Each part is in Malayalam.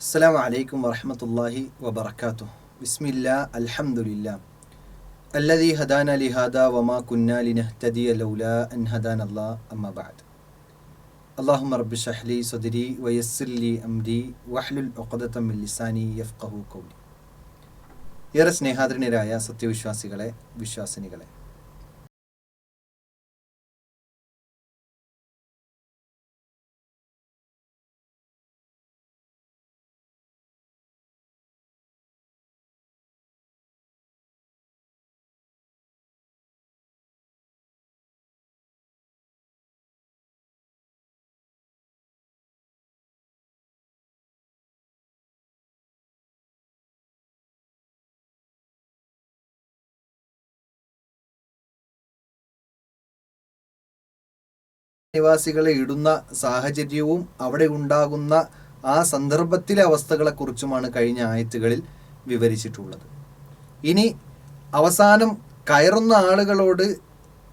അസ്സാം വലൈക്കും വറഹമത്തല്ലാഹി വബർക്കാത്തു ബിസ്മില്ല അൽഹംദുലില്ല അല്ലദീ ഹദാന ലിഹാദ വമാ കുന്ന ലിനഹ്തദിയ ലൗല അൻ ഹദാന അല്ലാ അമ്മ ബഅദ് അല്ലാഹുമ്മ റബ്ബി ഷഹ്ലി സദ്രി വയസ്സിർ ലി അംരി വഹ്ലുൽ ഉഖദത മിൻ ലിസാനി യഫ്ഖഹു ഖൗലി ഏറെ സ്നേഹാദരണീയരായ സത്യവിശ്വാസികളെ വിശ്വാസിനികളെ നിവാസികളെ ഇടുന്ന സാഹചര്യവും അവിടെ ഉണ്ടാകുന്ന ആ സന്ദർഭത്തിലെ അവസ്ഥകളെക്കുറിച്ചുമാണ് കഴിഞ്ഞ ആയത്തുകളിൽ വിവരിച്ചിട്ടുള്ളത്. ഇനി അവസാനം കയറുന്ന ആളുകളോട്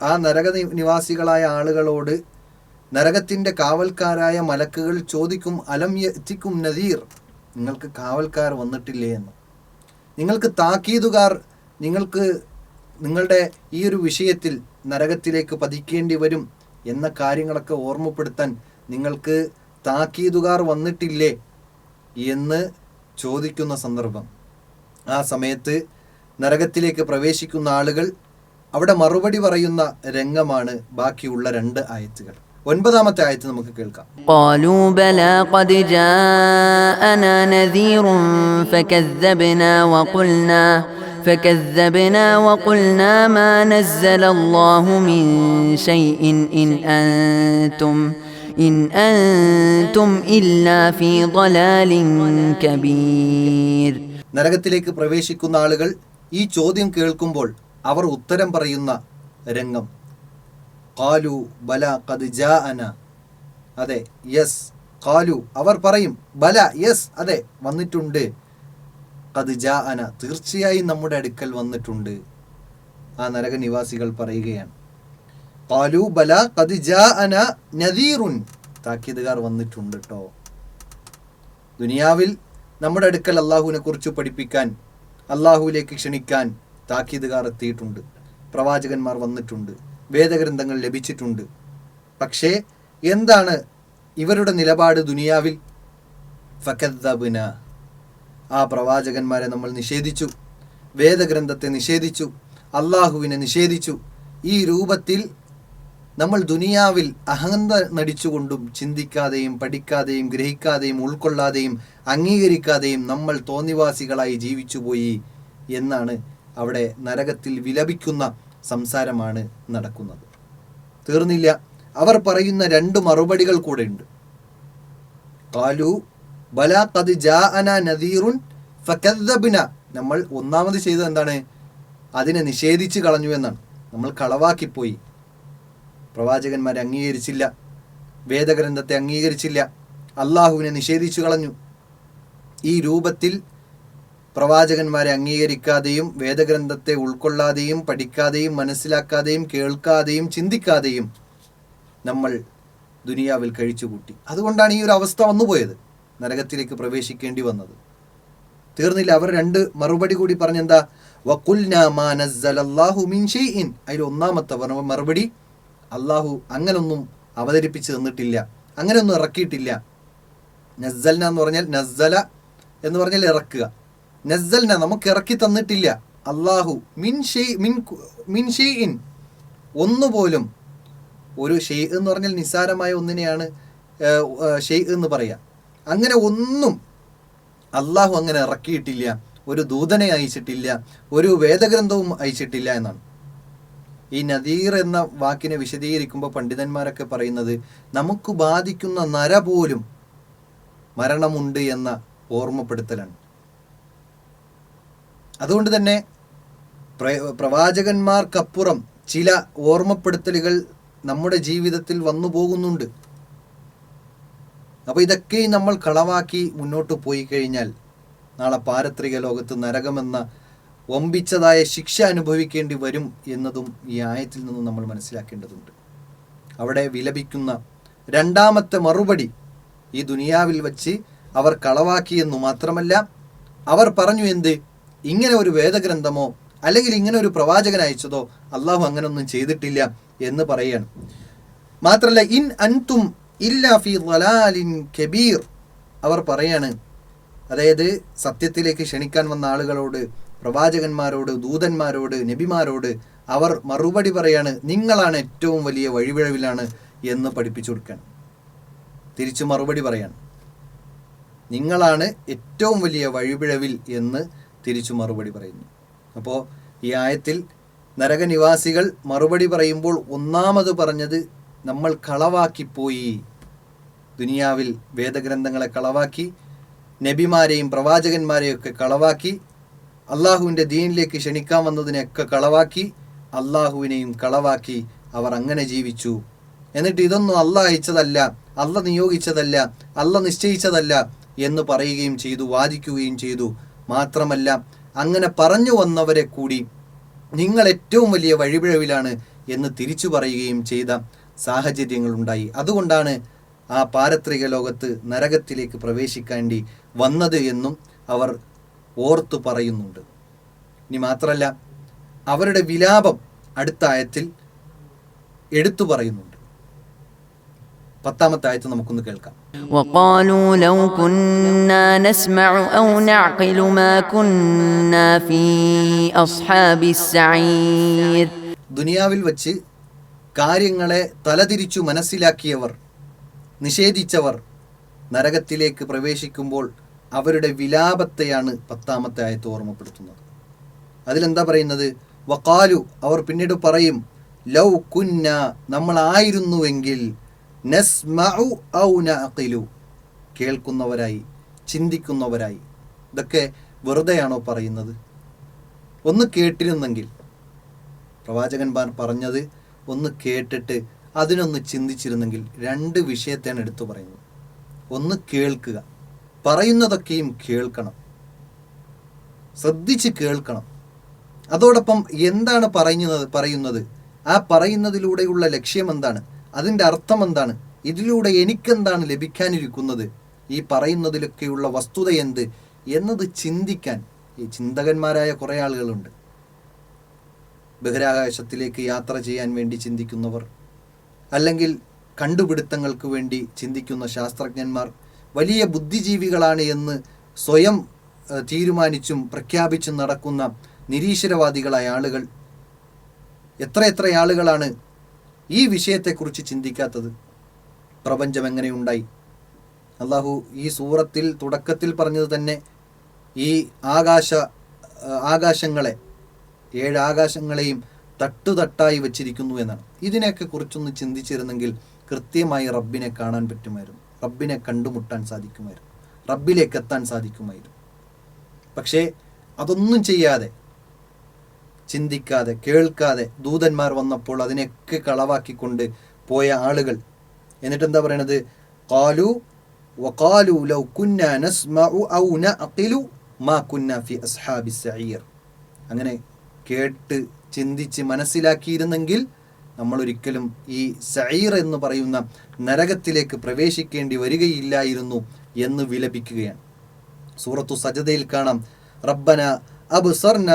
ആ നരക നിവാസികളായ ആളുകളോട് നരകത്തിന്റെ കാവൽക്കാരായ മലക്കുകൾ ചോദിക്കും അലം എത്തിക്കും നദീർ? നിങ്ങൾക്ക് കാവൽക്കാർ വന്നിട്ടില്ലേ എന്ന്. നിങ്ങൾക്ക് താക്കീതുകാർ നിങ്ങൾക്ക് നിങ്ങളുടെ ഈ ഒരു വിഷയത്തിൽ നരകത്തിലേക്ക് പതിക്കേണ്ടി വരും എന്ന കാര്യങ്ങളൊക്കെ ഓർമ്മപ്പെടുത്താൻ നിങ്ങൾക്ക് താക്കീതുകാർ വന്നിട്ടില്ലേ എന്ന് ചോദിക്കുന്ന സന്ദർഭം ആ സമയത്ത് നരകത്തിലേക്ക് പ്രവേശിക്കുന്ന ആളുകൾ അവിടെ മറുപടി പറയുന്ന രംഗമാണ് ബാക്കിയുള്ള രണ്ട് ആയത്തുകൾ ഒൻപതാമത്തെ ആയത്ത് നമുക്ക് കേൾക്കാം قالوا بلى قد جاءنا نذير فكذبنا وقلنا فكذبنا وقلنا ما نزل الله من شيء إن أنتم إن أنتم إلا في ضلال كبير നരകത്തിലേക്ക് പ്രവേശിക്കുന്ന ആളുകൾ ഈ ചോദ്യം കേൾക്കുമ്പോൾ അവർ ഉത്തരം പറയുന്ന രംഗം കാലു ബല കത് ജാ അന അതെ യെസ് കാലു അവർ പറയും ബല യെസ് അതെ വന്നിട്ടുണ്ട് കത് ജാ അന തീർച്ചയായും നമ്മുടെ അടുക്കൽ വന്നിട്ടുണ്ട് ആ നരക നിവാസികൾ പറയുകയാണ്. കാലു ബല കത് ജാ നദീറുൻ. താക്കീതുകാർ വന്നിട്ടുണ്ട് കേട്ടോ ദുനിയാവിൽ നമ്മുടെ അടുക്കൽ അള്ളാഹുവിനെ കുറിച്ച് പഠിപ്പിക്കാൻ അള്ളാഹുവിലേക്ക് ക്ഷണിക്കാൻ താക്കീതുകാർ എത്തിയിട്ടുണ്ട്. പ്രവാചകന്മാർ വന്നിട്ടുണ്ട്. വേദഗ്രന്ഥങ്ങൾ ലഭിച്ചിട്ടുണ്ട്. പക്ഷേ എന്താണ് ഇവരുടെ നിലപാട് ദുനിയാവിൽ? ഫക്കദ്ദബിന ആ പ്രവാചകന്മാരെ നമ്മൾ നിഷേധിച്ചു. വേദഗ്രന്ഥത്തെ നിഷേധിച്ചു. അള്ളാഹുവിനെ നിഷേധിച്ചു. ഈ രൂപത്തിൽ നമ്മൾ ദുനിയാവിൽ അഹന്ത നടിച്ചുകൊണ്ടും ചിന്തിക്കാതെയും പഠിക്കാതെയും ഗ്രഹിക്കാതെയും ഉൾക്കൊള്ളാതെയും അംഗീകരിക്കാതെയും നമ്മൾ തോന്നിവാസികളായി ജീവിച്ചുപോയി എന്നാണ് അവിടെ നരകത്തിൽ വിലപിക്കുന്ന സംസാരമാണ് നടക്കുന്നത്. തീർന്നില്ല. അവർ പറയുന്ന രണ്ട് മറുപടികൾ കൂടെ ഉണ്ട്. കാലു ബല നമ്മൾ ഒന്നാമത് ചെയ്തത് എന്താണ്? അതിനെ നിഷേധിച്ച് കളഞ്ഞു എന്നാണ്. നമ്മൾ കളവാക്കിപ്പോയി. പ്രവാചകന്മാരെ അംഗീകരിച്ചില്ല. വേദഗ്രന്ഥത്തെ അംഗീകരിച്ചില്ല. അള്ളാഹുവിനെ നിഷേധിച്ചു കളഞ്ഞു. ഈ രൂപത്തിൽ പ്രവാചകന്മാരെ അംഗീകരിക്കാതെയും വേദഗ്രന്ഥത്തെ ഉൾക്കൊള്ളാതെയും പഠിക്കാതെയും മനസ്സിലാക്കാതെയും കേൾക്കാതെയും ചിന്തിക്കാതെയും നമ്മൾ ദുനിയാവിൽ കഴിച്ചുകൂട്ടി. അതുകൊണ്ടാണ് ഈ ഒരു അവസ്ഥ വന്നുപോയത്. നരകത്തിലേക്ക് പ്രവേശിക്കേണ്ടി വന്നത്. തീർന്നില്ല അവർ രണ്ട് മറുപടി കൂടി പറഞ്ഞെന്താ വക്കുൽനാ മാ നസ്സലല്ലാഹു മിൻ ഷൈഇൻ. അതിൽ ഒന്നാമത്തെ മറുപടി അള്ളാഹു അങ്ങനൊന്നും അവതരിപ്പിച്ച് തന്നിട്ടില്ല. അങ്ങനെയൊന്നും ഇറക്കിയിട്ടില്ല. നസ്സൽന എന്ന് പറഞ്ഞാൽ നസ്സല എന്ന് പറഞ്ഞാൽ ഇറക്കുക. നസ്സൽന നമുക്ക് ഇറക്കി തന്നിട്ടില്ല. അള്ളാഹു മിൻ ഷെയ് മിൻ മിൻ ഒന്നുപോലും ഒരു ഷെയ് എന്ന് പറഞ്ഞാൽ നിസ്സാരമായ ഒന്നിനെയാണ് ഷെയ് എന്ന് പറയാം. അങ്ങനെ ഒന്നും അള്ളാഹു അങ്ങനെ ഇറക്കിയിട്ടില്ല ഒരു ദൂതനെ അയച്ചിട്ടില്ല ഒരു വേദഗ്രന്ഥവും അയച്ചിട്ടില്ല എന്നാണ്. ഈ നദീർ എന്ന വാക്കിനെ വിശദീകരിക്കുമ്പോൾ പണ്ഡിതന്മാരൊക്കെ പറയുന്നത് നമുക്ക് ബാധിക്കുന്ന നര പോലും മരണമുണ്ട് എന്ന ഓർമ്മപ്പെടുത്തലാണ്. അതുകൊണ്ട് തന്നെ പ്ര- പ്രവാചകന്മാർക്കപ്പുറം ചില ഓർമ്മപ്പെടുത്തലുകൾ നമ്മുടെ ജീവിതത്തിൽ വന്നു പോകുന്നുണ്ട്. അപ്പോൾ ഇതൊക്കെ നമ്മൾ കളവാക്കി മുന്നോട്ട് പോയി കഴിഞ്ഞാൽ നാളെ പാരത്രിക ലോകത്ത് നരകമെന്ന വമ്പിച്ചതായ ശിക്ഷ അനുഭവിക്കേണ്ടി വരും എന്നതും ഈ ആയത്തിൽ നിന്നും നമ്മൾ മനസ്സിലാക്കേണ്ടതുണ്ട്. അവിടെ വിലപിക്കുന്ന രണ്ടാമത്തെ മറുപടി ഈ ദുനിയാവിൽ വച്ച് അവർ കളവാക്കിയെന്നു മാത്രമല്ല അവർ പറഞ്ഞു എന്ത്? ഇങ്ങനെ ഒരു വേദഗ്രന്ഥമോ അല്ലെങ്കിൽ ഇങ്ങനെ ഒരു പ്രവാചകൻ അയച്ചതോ അള്ളാഹു അങ്ങനൊന്നും ചെയ്തിട്ടില്ല എന്ന് പറയുകയാണ് മാത്രമല്ല ഇൻ അൻതും ഇല്ല ഫി ളലാലിൻ കബീർ. അവർ പറയാണ് അതായത് സത്യത്തിലേക്ക് ക്ഷണിക്കാൻ വന്ന ആളുകളോട് പ്രവാചകന്മാരോട് ദൂതന്മാരോട് നബിമാരോട് അവർ മറുപടി പറയാണ് നിങ്ങളാണ് ഏറ്റവും വലിയ വഴിപിഴവിലാണ് എന്ന് പഠിപ്പിച്ചു കൊടുക്കുകയാണ് തിരിച്ചു മറുപടി പറയാണ് നിങ്ങളാണ് ഏറ്റവും വലിയ വഴിപിഴവിൽ എന്ന് തിരിച്ചു മറുപടി പറയുന്നു. അപ്പോൾ ഈ ആയത്തിൽ നരകനിവാസികൾ മറുപടി പറയുമ്പോൾ ഒന്നാമത് പറഞ്ഞത് നമ്മൾ കളവാക്കിപ്പോയി ദുനിയാവിൽ വേദഗ്രന്ഥങ്ങളെ കളവാക്കി നബിമാരെയും പ്രവാചകന്മാരെയും ഒക്കെ കളവാക്കി അള്ളാഹുവിന്റെ ദീനിലേക്ക് ക്ഷണിക്കാൻ വന്നതിനെയൊക്കെ കളവാക്കി അള്ളാഹുവിനെയും കളവാക്കി അവർ അങ്ങനെ ജീവിച്ചു. എന്നിട്ട് ഇതൊന്നും അല്ല അയച്ചതല്ല അല്ല നിയോഗിച്ചതല്ല അല്ല നിശ്ചയിച്ചതല്ല എന്ന് പറയുകയും ചെയ്തു വാദിക്കുകയും ചെയ്തു. മാത്രമല്ല അങ്ങനെ പറഞ്ഞു വന്നവരെ കൂടി നിങ്ങൾ ഏറ്റവും വലിയ വഴിപിഴവിലാണ് എന്ന് തിരിച്ചു പറയുകയും ചെയ്ത സാഹചര്യങ്ങളുണ്ടായി അതുകൊണ്ടാണ് ആ പാരത്രിക ലോകത്ത് നരകത്തിലേക്ക് പ്രവേശിക്കേണ്ടി വന്നത് എന്നും അവർ ഓർത്തു പറയുന്നുണ്ട് ഇനി മാത്രമല്ല അവരുടെ വിലാപം അടുത്ത ആയത്തിൽ എടുത്തു പറയുന്നുണ്ട് പത്താമത്തെ ആയത്ത് നമുക്കൊന്ന് കേൾക്കാം وقالوا لو كنا نسمع أو نعقل ما كنا في أصحاب السعير ദുനിയാവിൽ വച്ച് കാര്യങ്ങളെ തലതിരിച്ചു മനസ്സിലാക്കിയവർ നിഷേധിച്ചവർ നരകത്തിലേക്ക് പ്രവേശിക്കുമ്പോൾ അവരുടെ വിലാപത്തെയാണ് പത്താമത്തെ ആയത്ത് ഓർമ്മപ്പെടുത്തുന്നത്. അതിലെന്താ പറയുന്നത്? വക്കാലു അവർ പിന്നീട് പറയും ലൗ കുന്ന നമ്മളായിരുന്നുവെങ്കിൽ നസ്മഉ കേൾക്കുന്നവരായി ചിന്തിക്കുന്നവരായി. ഇതൊക്കെ വെറുതെയാണോ പറയുന്നത്? ഒന്ന് കേട്ടിരുന്നെങ്കിൽ. പ്രവാചകൻ പറഞ്ഞത് ഒന്ന് കേട്ടിട്ട് അതിനൊന്ന് ചിന്തിച്ചിരുന്നെങ്കിൽ രണ്ട് വിഷയത്തെയാണ് എടുത്തു പറയുന്നത്. ഒന്ന് കേൾക്കുക. പറയുന്നതൊക്കെയും കേൾക്കണം. ശ്രദ്ധിച്ച് കേൾക്കണം. അതോടൊപ്പം എന്താണ് പറയുന്നത് പറയുന്നത്? ആ പറയുന്നതിലൂടെയുള്ള ലക്ഷ്യം എന്താണ്? അതിന്റെ അർത്ഥം എന്താണ്? ഇതിലൂടെ എനിക്കെന്താണ് ലഭിക്കാനിരിക്കുന്നത്? ഈ പറയുന്നതിലൊക്കെയുള്ള വസ്തുത എന്ത്? എന്നത് ചിന്തിക്കാൻ ഈ ചിന്തകന്മാരായ കുറേ ആളുകളുണ്ട്. ബഹിരാകാശത്തിലേക്ക് യാത്ര ചെയ്യാൻ വേണ്ടി ചിന്തിക്കുന്നവർ അല്ലെങ്കിൽ കണ്ടുപിടുത്തങ്ങൾക്ക് വേണ്ടി ചിന്തിക്കുന്ന ശാസ്ത്രജ്ഞന്മാർ വലിയ ബുദ്ധിജീവികളാണ് എന്ന് സ്വയം തീരുമാനിച്ചും പ്രഖ്യാപിച്ചും നടക്കുന്ന നിരീശ്വരവാദികളായ ആളുകൾ. എത്ര എത്ര ആളുകളാണ് ഈ വിഷയത്തെക്കുറിച്ച് ചിന്തിക്കാത്തത്? പ്രപഞ്ചം എങ്ങനെയുണ്ടായി? അള്ളാഹു ഈ സൂറത്തിൽ തുടക്കത്തിൽ പറഞ്ഞത് തന്നെ ഈ ആകാശ ആകാശങ്ങളെ ഏഴ് ആകാശങ്ങളെയും തട്ടുതട്ടായി വച്ചിരിക്കുന്നു എന്നാണ്. ഇതിനെയൊക്കെ കുറിച്ചൊന്ന് ചിന്തിച്ചിരുന്നെങ്കിൽ കൃത്യമായി റബ്ബിനെ കാണാൻ പറ്റുമായിരുന്നു. റബ്ബിനെ കണ്ടുമുട്ടാൻ സാധിക്കുമായിരുന്നു. റബ്ബിലേക്ക് എത്താൻ സാധിക്കുമായിരുന്നു. പക്ഷേ അതൊന്നും ചെയ്യാതെ ചിന്തിക്കാതെ കേൾക്കാതെ ദൂതന്മാർ വന്നപ്പോൾ അതിനെയൊക്കെ കളവാക്കിക്കൊണ്ട് പോയ ആളുകൾ. എന്നിട്ട് എന്താ പറയണത്? കാലു വകാലു ലൗ കുന്ന ഔ മാ കുന്ന ഫി അസ്ഹാബി സഈർ. അങ്ങനെ കേട്ട് ചിന്തിച്ച് മനസ്സിലാക്കിയിരുന്നെങ്കിൽ നമ്മൾ ഒരിക്കലും ഈ സൈർ എന്ന് പറയുന്ന നരകത്തിലേക്ക് പ്രവേശിക്കേണ്ടി വരികയില്ലായിരുന്നു എന്ന് വിലപിക്കുകയാണ്. സൂറത്തു സജതയിൽ കാണാം റബ്ബന അബ്സർന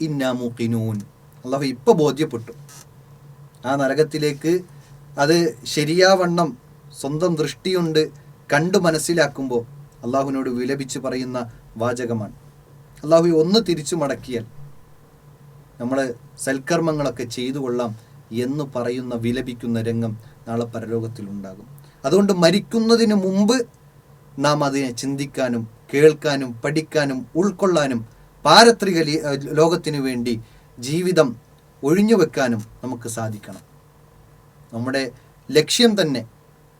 ഇന്നാ മുഖിനൂൻ. അള്ളാഹു ഇപ്പോൾ ബോധ്യപ്പെട്ടു. ആ നരകത്തിലേക്ക് അത് ശരിയാവണ്ണം സ്വന്തം ദൃഷ്ടിയുണ്ട് കണ്ടു മനസ്സിലാക്കുമ്പോൾ അള്ളാഹുവിനോട് വിലപിച്ച് പറയുന്ന വാചകമാണ്. അള്ളാഹു ഒന്ന് തിരിച്ചു മടക്കിയാൽ നമ്മൾ സൽക്കർമ്മങ്ങളൊക്കെ ചെയ്തു കൊള്ളാം എന്ന് പറയുന്ന വിലപിക്കുന്ന രംഗം നാളെ പരലോകത്തിലുണ്ടാകും അതുകൊണ്ട് മരിക്കുന്നതിന് മുമ്പ് നാം അതിനെ ചിന്തിക്കാനും കേൾക്കാനും പഠിക്കാനും ഉൾക്കൊള്ളാനും പാരത്രിക ലോകത്തിനു വേണ്ടി ജീവിതം ഒഴിഞ്ഞു വെക്കാനും നമുക്ക് സാധിക്കണം. നമ്മുടെ ലക്ഷ്യം തന്നെ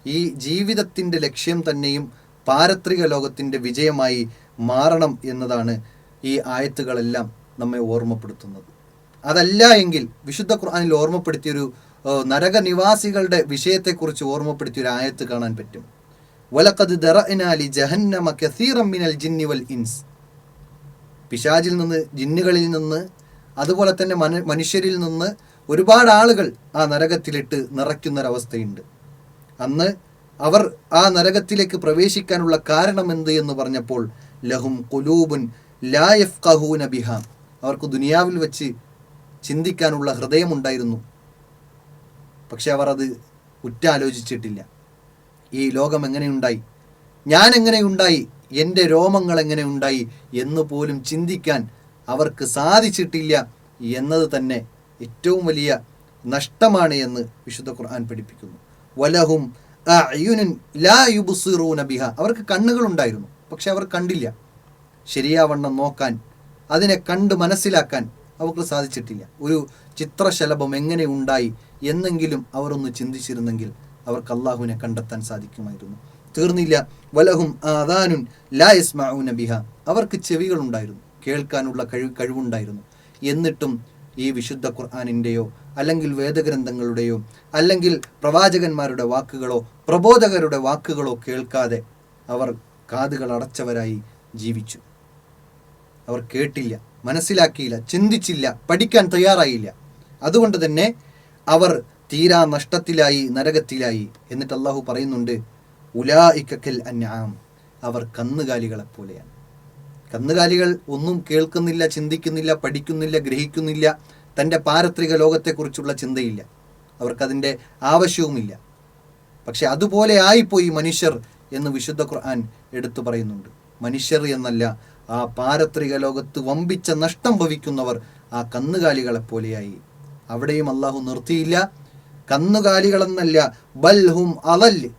ഈ ജീവിതത്തിന്റെ ലക്ഷ്യം തന്നെയും പാരത്രിക ലോകത്തിന്റെ വിജയമായി മാറണം എന്നതാണ് ഈ ആയത്തുകളെല്ലാം നമ്മെ ഓർമ്മപ്പെടുത്തുന്നത്. അതല്ല എങ്കിൽ വിശുദ്ധ ഖുർആാനിൽ ഓർമ്മപ്പെടുത്തിയൊരു നരക നിവാസികളുടെ വിഷയത്തെക്കുറിച്ച് ഓർമ്മപ്പെടുത്തിയൊരു ആയത്ത് കാണാൻ പറ്റും. വലക്കത് ദറഇനാലി ജഹന്നമ കസീറം മിനൽ ജിന്നി വൽ ഇൻസ്. പിശാജിൽ നിന്ന് ജിന്നുകളിൽ നിന്ന് അതുപോലെ തന്നെ മന മനുഷ്യരിൽ നിന്ന് ഒരുപാട് ആളുകൾ ആ നരകത്തിലിട്ട് നിറയ്ക്കുന്നൊരവസ്ഥയുണ്ട്. അന്ന് അവർ ആ നരകത്തിലേക്ക് പ്രവേശിക്കാനുള്ള കാരണം എന്ത് എന്ന് പറഞ്ഞപ്പോൾ ലഹും കുലൂബുൻ കഹൂന ബിഹ. അവർക്ക് ദുനിയാവിൽ വെച്ച് ചിന്തിക്കാനുള്ള ഹൃദയമുണ്ടായിരുന്നു പക്ഷെ അവർ അത് ഉറ്റാലോചിച്ചിട്ടില്ല. ഈ ലോകം എങ്ങനെയുണ്ടായി? ഞാൻ എങ്ങനെയുണ്ടായി? എന്റെ രോമങ്ങൾ എങ്ങനെ ഉണ്ടായി എന്ന് പോലും ചിന്തിക്കാൻ അവർക്ക് സാധിച്ചിട്ടില്ല എന്നത് തന്നെ ഏറ്റവും വലിയ നഷ്ടമാണ് എന്ന് വിശുദ്ധ ഖുർആൻ പഠിപ്പിക്കുന്നു. വലഹും ലാ യുബ്സിറൂന ബിഹ. അവർക്ക് കണ്ണുകളുണ്ടായിരുന്നു പക്ഷെ അവർ കണ്ടില്ല. ശരിയാവണ്ണം നോക്കാൻ അതിനെ കണ്ട് മനസ്സിലാക്കാൻ അവർക്ക് സാധിച്ചിട്ടില്ല. ഒരു ചിത്രശലഭം എങ്ങനെ ഉണ്ടായി എന്നെങ്കിലും അവരൊന്ന് ചിന്തിച്ചിരുന്നെങ്കിൽ അവർക്ക് അള്ളാഹുവിനെ കണ്ടെത്താൻ സാധിക്കുമായിരുന്നു. തീർന്നില്ല. വലഹും ആദാനുൻ ലാ യസ്മഊന ബിഹ. അവർക്ക് ചെവികളുണ്ടായിരുന്നു. കേൾക്കാനുള്ള കഴിവ് കഴിവുണ്ടായിരുന്നു. എന്നിട്ടും ഈ വിശുദ്ധ ഖുർആാനിന്റെയോ അല്ലെങ്കിൽ വേദഗ്രന്ഥങ്ങളുടെയോ അല്ലെങ്കിൽ പ്രവാചകന്മാരുടെ വാക്കുകളോ പ്രബോധകരുടെ വാക്കുകളോ കേൾക്കാതെ അവർ കാതുകൾ അടച്ചവരായി ജീവിച്ചു. അവർ കേട്ടില്ല മനസ്സിലാക്കിയില്ല ചിന്തിച്ചില്ല പഠിക്കാൻ തയ്യാറായില്ല. അതുകൊണ്ട് തന്നെ അവർ തീരാ നഷ്ടത്തിലായി നരകത്തിലായി എന്നിട്ട് അള്ളാഹു പറയുന്നുണ്ട് ഉലാ ഇക്കൽ അന്യാം അവർ കന്നുകാലികളെ പോലെയാണ് കന്നുകാലികൾ ഒന്നും കേൾക്കുന്നില്ല ചിന്തിക്കുന്നില്ല പഠിക്കുന്നില്ല ഗ്രഹിക്കുന്നില്ല തന്റെ പാരത്രിക ലോകത്തെക്കുറിച്ചുള്ള ചിന്തയില്ല. അവർക്കതിന്റെ ആവശ്യവുമില്ല. പക്ഷെ അതുപോലെ ആയിപ്പോയി മനുഷ്യർ എന്ന് വിശുദ്ധ ഖുർആൻ എടുത്തു പറയുന്നുണ്ട്. മനുഷ്യർ എന്നല്ല ആ പാരത്രിക ലോകത്ത് വമ്പിച്ച നഷ്ടം ഭവിക്കുന്നവർ ആ കന്നുകാലികളെ പോലെയായി. അവിടെയും അള്ളാഹു നിർത്തിയില്ല. കന്നുകാലികളെന്നല്ല ബൽഹും അവൽ.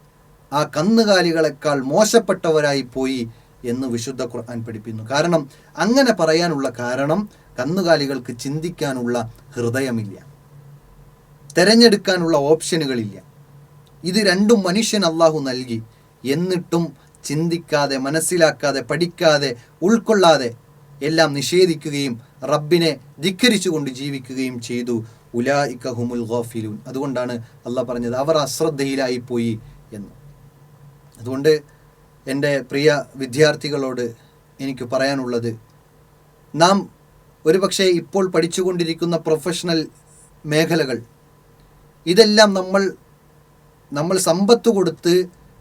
ആ കന്നുകാലികളെക്കാൾ മോശപ്പെട്ടവരായി പോയി എന്ന് വിശുദ്ധ ഖുർആൻ പഠിപ്പിക്കുന്നു. കാരണം അങ്ങനെ പറയാനുള്ള കാരണം കന്നുകാലികൾക്ക് ചിന്തിക്കാനുള്ള ഹൃദയമില്ല. തെരഞ്ഞെടുക്കാനുള്ള ഓപ്ഷനുകളില്ല. ഇത് രണ്ടും മനുഷ്യൻ അള്ളാഹു നൽകി. എന്നിട്ടും ചിന്തിക്കാതെ മനസ്സിലാക്കാതെ പഠിക്കാതെ ഉൾക്കൊള്ളാതെ എല്ലാം നിഷേധിക്കുകയും റബ്ബിനെ ധിക്കരിച്ചുകൊണ്ട് ജീവിക്കുകയും ചെയ്തു. ഉലായിക്കഹുമുൽ ഗോഫിലൂൻ. അതുകൊണ്ടാണ് അള്ളാഹ് പറഞ്ഞത് അവർ അശ്രദ്ധയിലായിപ്പോയി എന്ന്. അതുകൊണ്ട് എന്റെ പ്രിയ വിദ്യാർത്ഥികളോട് എനിക്ക് പറയാനുള്ളത് നാം ഒരുപക്ഷെ ഇപ്പോൾ പഠിച്ചുകൊണ്ടിരിക്കുന്ന പ്രൊഫഷണൽ മേഖലകൾ ഇതെല്ലാം നമ്മൾ നമ്മൾ സമ്പത്ത് കൊടുത്ത്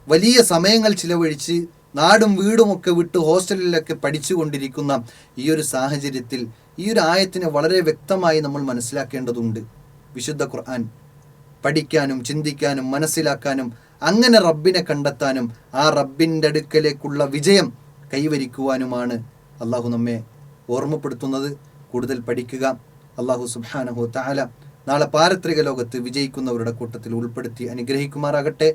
വലിയ സമയങ്ങൾ ചിലവഴിച്ച് നാടും വീടുമൊക്കെ വിട്ട് ഹോസ്റ്റലിലൊക്കെ പഠിച്ചുകൊണ്ടിരിക്കുന്ന ഈ ഒരു സാഹചര്യത്തിൽ ഈ ഒരു ആയത്തിനെ വളരെ വ്യക്തമായി നമ്മൾ മനസ്സിലാക്കേണ്ടതുണ്ട്. വിശുദ്ധ ഖുർആൻ പഠിക്കാനും ചിന്തിക്കാനും മനസ്സിലാക്കാനും അങ്ങനെ റബ്ബിനെ കണ്ടെത്താനും ആ റബ്ബിന്റെ അടുക്കലേക്കുള്ള വിജയം കൈവരിക്കുവാനുമാണ് അള്ളാഹു നമ്മെ ഓർമ്മപ്പെടുത്തുന്നത്. കൂടുതൽ പഠിക്കുക. അള്ളാഹു സുബാനഹു താല നാളെ പാരത്രിക ലോകത്ത് വിജയിക്കുന്നവരുടെ കൂട്ടത്തിൽ ഉൾപ്പെടുത്തി അനുഗ്രഹിക്കുമാറാകട്ടെ.